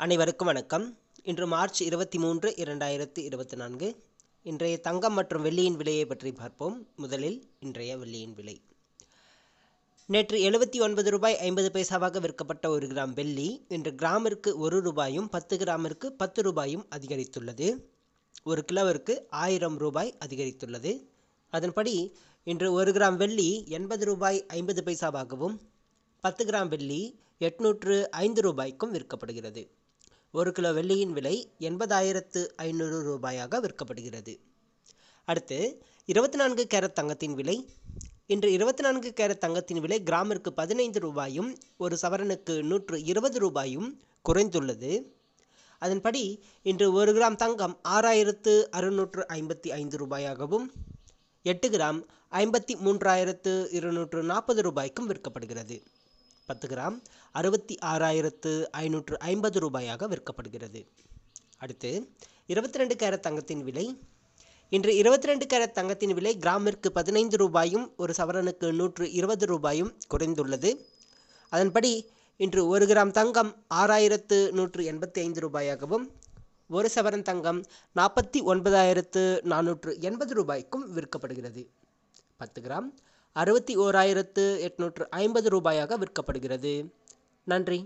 அனைவருக்கும் வணக்கம். இன்று மார்ச் இருபத்தி மூன்று இரண்டாயிரத்தி இருபத்தி நான்கு. இன்றைய தங்கம் மற்றும் வெள்ளியின் விலையை பற்றி பார்ப்போம். முதலில் இன்றைய வெள்ளியின் விலை. நேற்று எழுபத்தி ஒன்பது ரூபாய் ஐம்பது பைசாவாக விற்கப்பட்ட ஒரு கிராம் வெள்ளி இன்று கிராமிற்கு ஒரு ரூபாயும் பத்து கிராமிற்கு பத்து ரூபாயும் அதிகரித்துள்ளது. ஒரு கிலோவிற்கு ஆயிரம் ரூபாய் அதிகரித்துள்ளது. அதன்படி இன்று ஒரு கிராம் வெள்ளி எண்பது ரூபாய் ஐம்பது பைசாவாகவும் பத்து கிராம் வெள்ளி எட்நூற்று ஐந்து ரூபாய்க்கும் விற்கப்படுகிறது. ஒரு கிலோ வெள்ளியின் விலை எண்பதாயிரத்து ஐநூறு ரூபாயாக விற்கப்படுகிறது. அடுத்து இருபத்தி நான்கு கேரட் தங்கத்தின் விலை. இன்று இருபத்தி நான்கு கேரட் தங்கத்தின் விலை கிராமிற்கு பதினைந்து ரூபாயும் ஒரு சவரனுக்கு நூற்று இருபது ரூபாயும் குறைந்துள்ளது. அதன்படி இன்று ஒரு கிராம் தங்கம் ஆறாயிரத்து அறுநூற்று ஐம்பத்தி ஐந்து ரூபாயாகவும் எட்டு கிராம் ஐம்பத்தி மூன்றாயிரத்து இருநூற்று நாற்பது ரூபாய்க்கும் விற்கப்படுகிறது. பத்து கிராம் அறுபத்தி ஆறாயிரத்து ஐநூற்று ஐம்பது ரூபாயாக விற்கப்படுகிறது. அடுத்து இருபத்தி ரெண்டு கேரட் தங்கத்தின் விலை. இன்று இருபத்தி ரெண்டு கேரட் தங்கத்தின் விலை கிராமிற்கு பதினைந்து ரூபாயும் ஒரு சவரனுக்கு நூற்று இருபது ரூபாயும் குறைந்துள்ளது. அதன்படி இன்று ஒரு கிராம் தங்கம் ஆறாயிரத்து நூற்று எண்பத்தி ஐந்து ரூபாயாகவும் ஒரு சவரன் தங்கம் நாற்பத்தி ஒன்பதாயிரத்து நானூற்று எண்பது ரூபாய்க்கும் விற்கப்படுகிறது. பத்து கிராம் அறுபத்தி ஓராயிரத்து எட்நூற்று ஐம்பது ரூபாயாக விற்கப்படுகிறது. நன்றி.